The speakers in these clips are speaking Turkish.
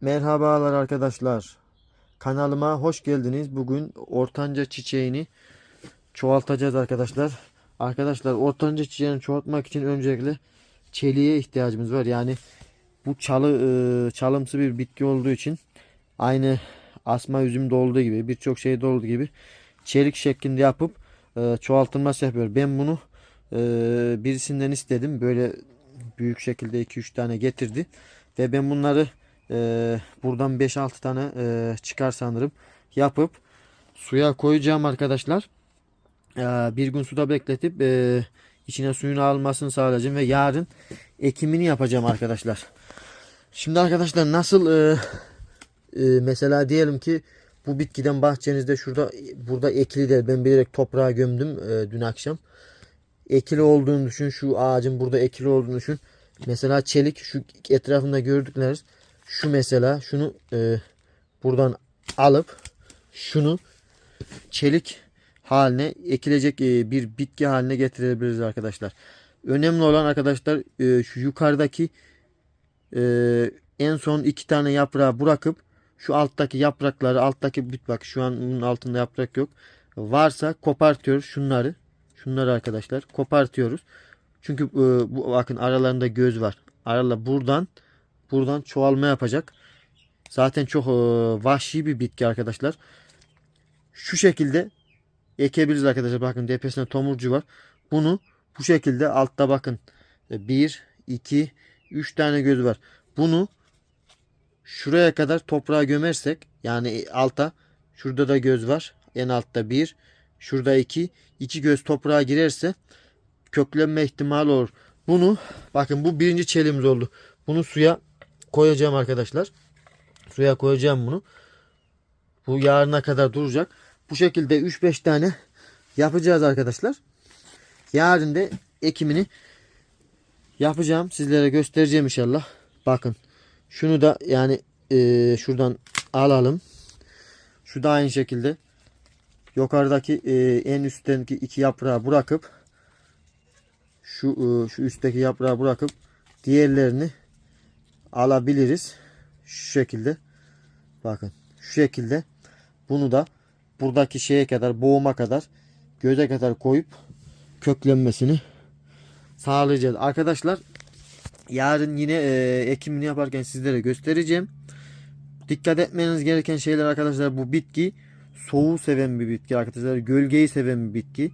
Merhabalar arkadaşlar. Kanalıma hoş geldiniz. Bugün ortanca çiçeğini çoğaltacağız arkadaşlar. Arkadaşlar ortanca çiçeğini çoğaltmak için öncelikle çeliğe ihtiyacımız var. Yani bu çalı e, çalımsı bir bitki olduğu için aynı asma üzümde olduğu gibi birçok şeyde olduğu gibi çelik şeklinde yapıp e, çoğaltılması yapıyor. Ben bunu e, birisinden istedim. Böyle büyük şekilde 2-3 tane getirdi. Ve ben bunları e, buradan 5-6 tane e, çıkar sanırım yapıp suya koyacağım arkadaşlar. E, bir gün suda bekletip e, içine suyunu almasını sağlayacağım ve yarın ekimini yapacağım arkadaşlar. Şimdi arkadaşlar nasıl e, e, mesela diyelim ki bu bitkiden bahçenizde şurada burada ekili der. Ben bilerek toprağa gömdüm e, dün akşam. Ekili olduğunu düşün. Şu ağacın burada ekili olduğunu düşün. Mesela çelik şu etrafında gördükleriniz şu mesela şunu e, buradan alıp şunu çelik haline ekilecek e, bir bitki haline getirebiliriz arkadaşlar. Önemli olan arkadaşlar e, şu yukarıdaki e, en son iki tane yaprağı bırakıp şu alttaki yaprakları alttaki bit bak şu an bunun altında yaprak yok. Varsa kopartıyoruz şunları. Şunları arkadaşlar kopartıyoruz. Çünkü e, bu bakın aralarında göz var. Arala buradan buradan çoğalma yapacak. Zaten çok e, vahşi bir bitki arkadaşlar. Şu şekilde ekebiliriz arkadaşlar. Bakın tepesinde tomurcu var. Bunu bu şekilde altta bakın. 1, 2, 3 tane göz var. Bunu şuraya kadar toprağa gömersek yani alta şurada da göz var. En altta 1, şurada 2, 2 göz toprağa girerse köklenme ihtimali olur. Bunu bakın bu birinci çelimiz oldu. Bunu suya koyacağım arkadaşlar. Suya koyacağım bunu. Bu yarına kadar duracak. Bu şekilde 3-5 tane yapacağız arkadaşlar. Yarın da ekimini yapacağım. Sizlere göstereceğim inşallah. Bakın. Şunu da yani e, şuradan alalım. Şu da aynı şekilde yukarıdaki e, en üstteki iki yaprağı bırakıp şu e, şu üstteki yaprağı bırakıp diğerlerini alabiliriz. Şu şekilde. Bakın şu şekilde bunu da buradaki şeye kadar boğuma kadar göze kadar koyup köklenmesini sağlayacağız. Arkadaşlar yarın yine e, ekimini yaparken sizlere göstereceğim. Dikkat etmeniz gereken şeyler arkadaşlar bu bitki soğuğu seven bir bitki arkadaşlar. Gölgeyi seven bir bitki.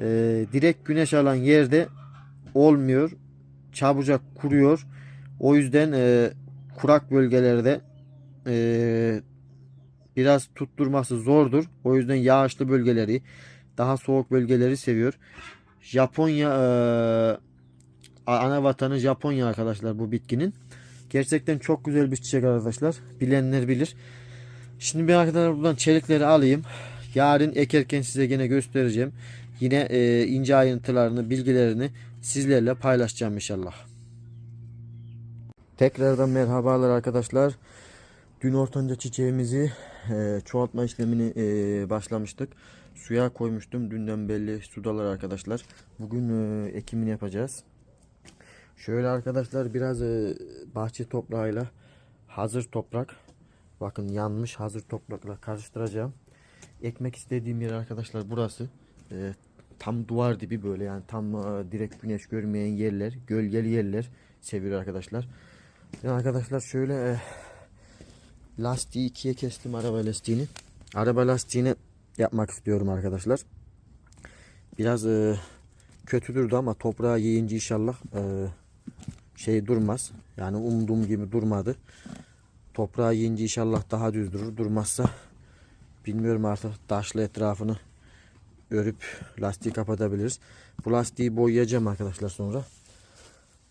E, direkt güneş alan yerde olmuyor. Çabucak kuruyor. O yüzden e, kurak bölgelerde e, biraz tutturması zordur. O yüzden yağışlı bölgeleri, daha soğuk bölgeleri seviyor. Japonya e, ana vatanı Japonya arkadaşlar bu bitkinin. Gerçekten çok güzel bir çiçek arkadaşlar. Bilenler bilir. Şimdi ben arkadaşlar buradan çelikleri alayım. Yarın ekerken size gene göstereceğim. Yine e, ince ayrıntılarını, bilgilerini sizlerle paylaşacağım inşallah. Tekrardan merhabalar arkadaşlar. Dün ortanca çiçeğimizi e, çoğaltma işlemini e, başlamıştık. Suya koymuştum. Dünden belli sudalar arkadaşlar. Bugün e, ekimini yapacağız. Şöyle arkadaşlar biraz e, bahçe toprağıyla hazır toprak. Bakın yanmış hazır toprakla karıştıracağım. Ekmek istediğim yer arkadaşlar burası. E, tam duvar dibi böyle yani tam e, direkt güneş görmeyen yerler, gölgeli yerler seviyor arkadaşlar. Yani arkadaşlar şöyle e, lastiği ikiye kestim araba lastiğini. Araba lastiğini yapmak istiyorum arkadaşlar. Biraz e, kötü durdu ama toprağı yiyince inşallah e, şey durmaz. Yani umduğum gibi durmadı. Toprağı yiyince inşallah daha düz durur. Durmazsa bilmiyorum artık taşlı etrafını örüp lastiği kapatabiliriz. Bu lastiği boyayacağım arkadaşlar sonra.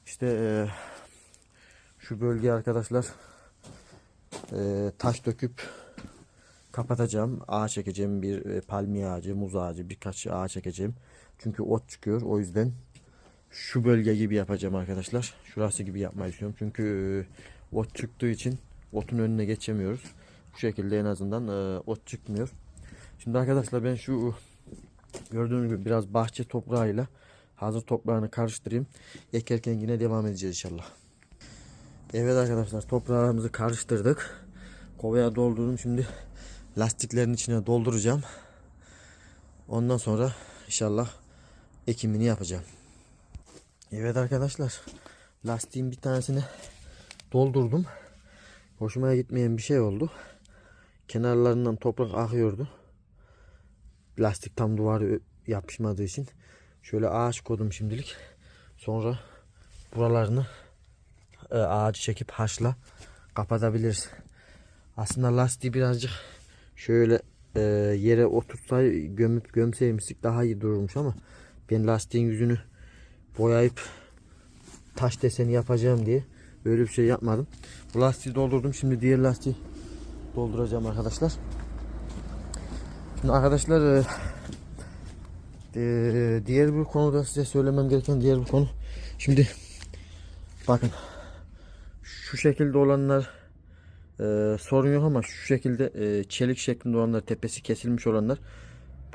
İşte e, şu bölge arkadaşlar e, taş döküp kapatacağım. Ağaç çekeceğim. Bir e, palmiye ağacı, muz ağacı, birkaç ağaç çekeceğim. Çünkü ot çıkıyor. O yüzden şu bölge gibi yapacağım arkadaşlar. Şurası gibi yapmayı düşünüyorum. Çünkü e, ot çıktığı için otun önüne geçemiyoruz. Bu şekilde en azından e, ot çıkmıyor. Şimdi arkadaşlar ben şu gördüğünüz gibi biraz bahçe toprağıyla hazır toprağını karıştırayım. Ekerken yine devam edeceğiz inşallah. Evet arkadaşlar toprağımızı karıştırdık. Kovaya doldurdum. Şimdi lastiklerin içine dolduracağım. Ondan sonra inşallah ekimini yapacağım. Evet arkadaşlar. Lastiğin bir tanesini doldurdum. Hoşuma gitmeyen bir şey oldu. Kenarlarından toprak akıyordu. Lastik tam duvara ö- yapışmadığı için. Şöyle ağaç koydum şimdilik. Sonra buralarını ağacı çekip haşla kapatabiliriz. Aslında lastiği birazcık şöyle e, yere oturtsay gömüp gömseymiştik daha iyi dururmuş ama ben lastiğin yüzünü boyayıp taş deseni yapacağım diye böyle bir şey yapmadım. Bu lastiği doldurdum. Şimdi diğer lastiği dolduracağım arkadaşlar. Şimdi arkadaşlar e, e, diğer bir konuda size söylemem gereken diğer bir konu. Şimdi bakın şu şekilde olanlar e, sorun yok ama şu şekilde e, çelik şeklinde olanlar tepesi kesilmiş olanlar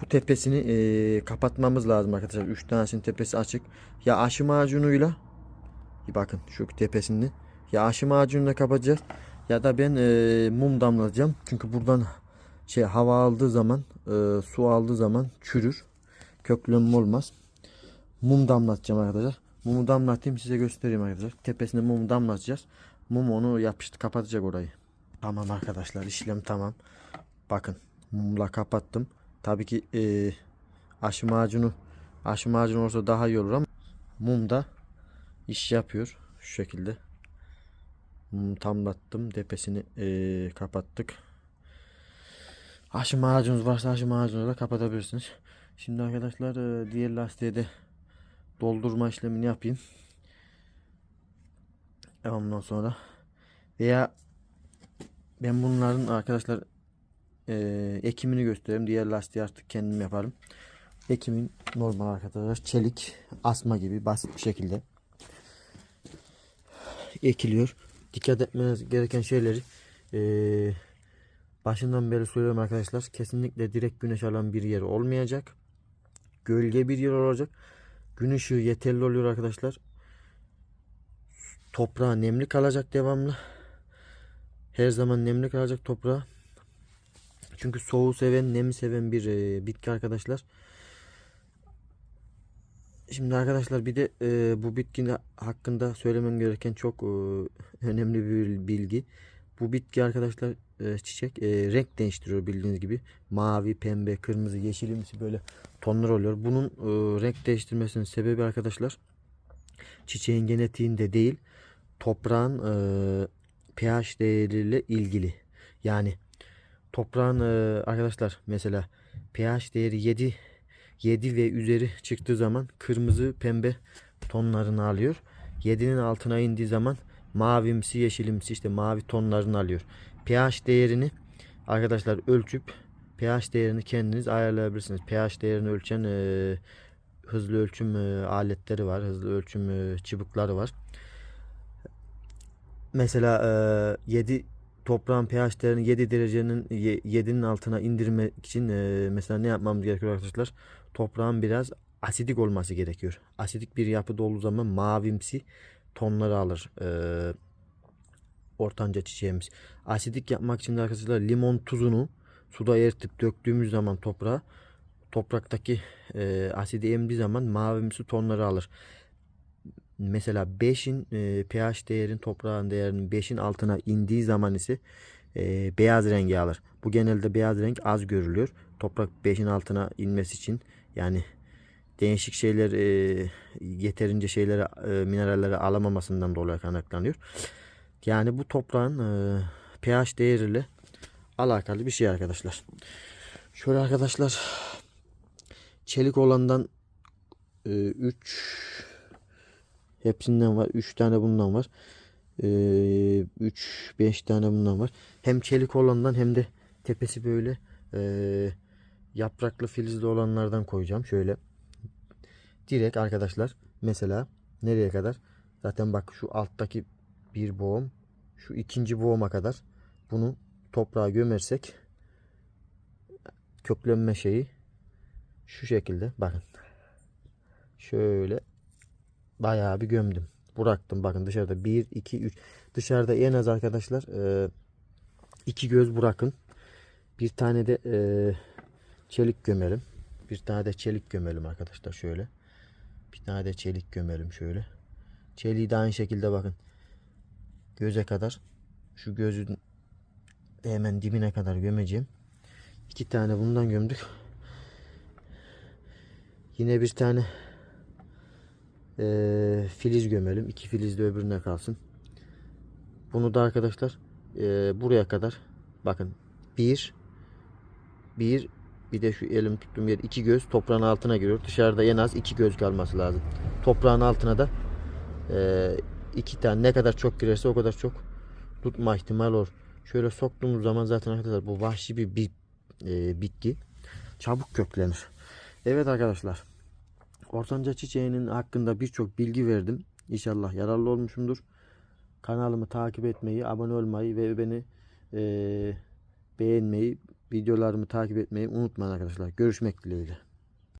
bu tepesini e, kapatmamız lazım arkadaşlar. 3 tanesinin tepesi açık. Ya aşı macunuyla bakın şu tepesini ya aşı macunuyla kapatacağız ya da ben e, mum damlatacağım. Çünkü buradan şey hava aldığı zaman e, su aldığı zaman çürür. Köklenme olmaz. Mum damlatacağım arkadaşlar. Mumu damlatayım size göstereyim arkadaşlar. Tepesine mum damlatacağız. Mum onu yapıştı kapatacak orayı. Tamam arkadaşlar işlem tamam. Bakın mumla kapattım. Tabii ki e, aşı macunu aşı macunu olsa daha iyi olur ama mum da iş yapıyor şu şekilde. Mum tamlattım. Tepesini e, kapattık. Aşı macununuz varsa aşı macunuyla kapatabilirsiniz. Şimdi arkadaşlar e, diğer lastiğe de doldurma işlemini yapayım. E, Ondan sonra veya ben bunların arkadaşlar e, ekimini göstereyim. Diğer lastiği artık kendim yaparım. Ekimin normal arkadaşlar çelik asma gibi basit bir şekilde ekiliyor. Dikkat etmeniz gereken şeyleri e, başından beri söylüyorum arkadaşlar. Kesinlikle direkt güneş alan bir yer olmayacak. Gölge bir yer olacak. Gün ışığı yeterli oluyor arkadaşlar. Toprağa nemli kalacak devamlı. Her zaman nemli kalacak toprağa. Çünkü soğuğu seven, nemi seven bir e, bitki arkadaşlar. Şimdi arkadaşlar bir de e, bu bitkinin hakkında söylemem gereken çok e, önemli bir bilgi. Bu bitki arkadaşlar e, çiçek e, renk değiştiriyor bildiğiniz gibi. Mavi, pembe, kırmızı, yeşilimsi böyle tonlar oluyor. Bunun e, renk değiştirmesinin sebebi arkadaşlar çiçeğin genetiğinde değil toprağın e, pH değeriyle ilgili. Yani toprağın e, arkadaşlar mesela pH değeri 7 7 ve üzeri çıktığı zaman kırmızı pembe tonlarını alıyor. 7'nin altına indiği zaman mavimsi yeşilimsi işte mavi tonlarını alıyor. pH değerini arkadaşlar ölçüp pH değerini kendiniz ayarlayabilirsiniz. pH değerini ölçen e, hızlı ölçüm e, aletleri var. Hızlı ölçüm e, çıbıkları var. Mesela e, 7 toprağın pH değerini 7 derecenin 7'nin altına indirmek için e, mesela ne yapmamız gerekiyor arkadaşlar? Toprağın biraz asidik olması gerekiyor. Asidik bir yapıda olduğu zaman mavimsi tonları alır. E, ortanca çiçeğimiz. Asidik yapmak için de arkadaşlar limon tuzunu suda eritip döktüğümüz zaman toprağa topraktaki e, asidi emdiği zaman mavimsi tonları alır. Mesela 5'in e, pH değerin toprağın değerinin 5'in altına indiği zaman ise e, beyaz rengi alır. Bu genelde beyaz renk az görülüyor. Toprak 5'in altına inmesi için yani değişik şeyler e, yeterince şeyleri e, mineralleri alamamasından dolayı kaynaklanıyor. Yani bu toprağın e, pH değeriyle alakalı bir şey arkadaşlar. Şöyle arkadaşlar çelik olandan 3 hepsinden var. 3 tane bundan var. 3 5 tane bundan var. Hem çelik olandan hem de tepesi böyle e, yapraklı filizli olanlardan koyacağım. Şöyle direkt arkadaşlar mesela nereye kadar? Zaten bak şu alttaki bir boğum şu ikinci boğuma kadar bunu toprağa gömersek köklenme şeyi şu şekilde bakın şöyle bayağı bir gömdüm bıraktım. Bakın dışarıda 1, 2, 3. Dışarıda en az arkadaşlar 2 göz bırakın. Bir tane de e, çelik gömelim. Bir tane de çelik gömelim arkadaşlar şöyle. Bir tane de çelik gömelim şöyle. Çeliği de aynı şekilde bakın. Göze kadar şu gözün hemen dibine kadar gömeceğim. İki tane bundan gömdük. Yine bir tane eee, filiz gömelim. İki filiz de öbürüne kalsın. Bunu da arkadaşlar eee, buraya kadar bakın bir bir bir de şu elim tuttuğum yer iki göz toprağın altına giriyor. Dışarıda en az iki göz kalması lazım. Toprağın altına da eee, iki tane ne kadar çok girerse o kadar çok tutma ihtimal olur. Şöyle soktuğumuz zaman zaten arkadaşlar bu vahşi bir, bir eee, bitki. Çabuk köklenir. Evet arkadaşlar. Ortanca çiçeğinin hakkında birçok bilgi verdim. İnşallah yararlı olmuşumdur. Kanalımı takip etmeyi, abone olmayı ve beni eee, beğenmeyi, videolarımı takip etmeyi unutmayın arkadaşlar. Görüşmek dileğiyle.